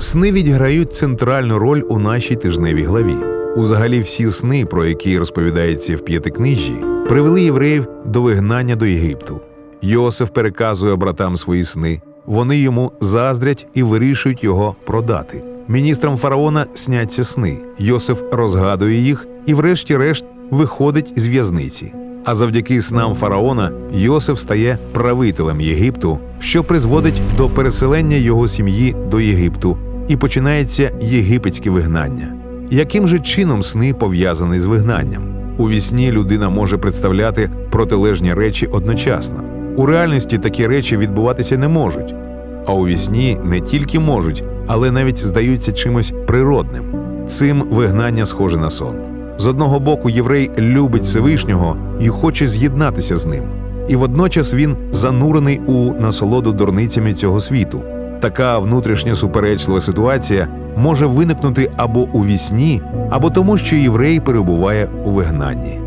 Сни відіграють центральну роль у нашій тижневій главі. Узагалі, всі сни, про які розповідається в п'ятикнижжі, привели євреїв до вигнання до Єгипту. Йосиф переказує братам свої сни. Вони йому заздрять і вирішують його продати. Міністрам фараона сняться сни. Йосиф розгадує їх і, врешті-решт, виходить з в'язниці. А завдяки снам фараона Йосиф стає правителем Єгипту, що призводить до переселення його сім'ї до Єгипту, і починається єгипетське вигнання. Яким же чином сни пов'язані з вигнанням? У вісні людина може представляти протилежні речі одночасно. У реальності такі речі відбуватися не можуть. А у вісні не тільки можуть, але навіть здаються чимось природним. Цим вигнання схоже на сон. З одного боку, єврей любить Всевишнього і хоче з'єднатися з ним, і водночас він занурений у насолоду дурницями цього світу. Така внутрішня суперечлива ситуація може виникнути або у вісні, або тому, що єврей перебуває у вигнанні.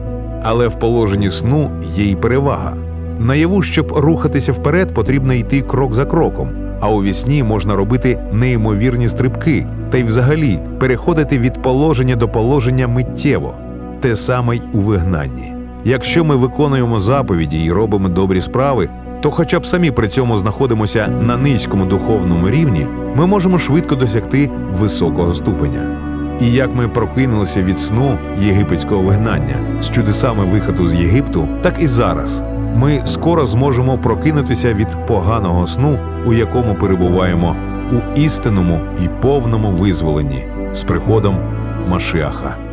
Але в положенні сну є й перевага. Наяву, щоб рухатися вперед, потрібно йти крок за кроком, а у вісні можна робити неймовірні стрибки та й взагалі переходити від положення до положення миттєво, те саме й у вигнанні. Якщо ми виконуємо заповіді і робимо добрі справи, то, хоча б самі при цьому знаходимося на низькому духовному рівні, ми можемо швидко досягти високого ступеня. І як ми прокинулися від сну єгипетського вигнання з чудесами виходу з Єгипту, так і зараз ми скоро зможемо прокинутися від поганого сну, у якому перебуваємо у істинному і повному визволенні з приходом Машиаха.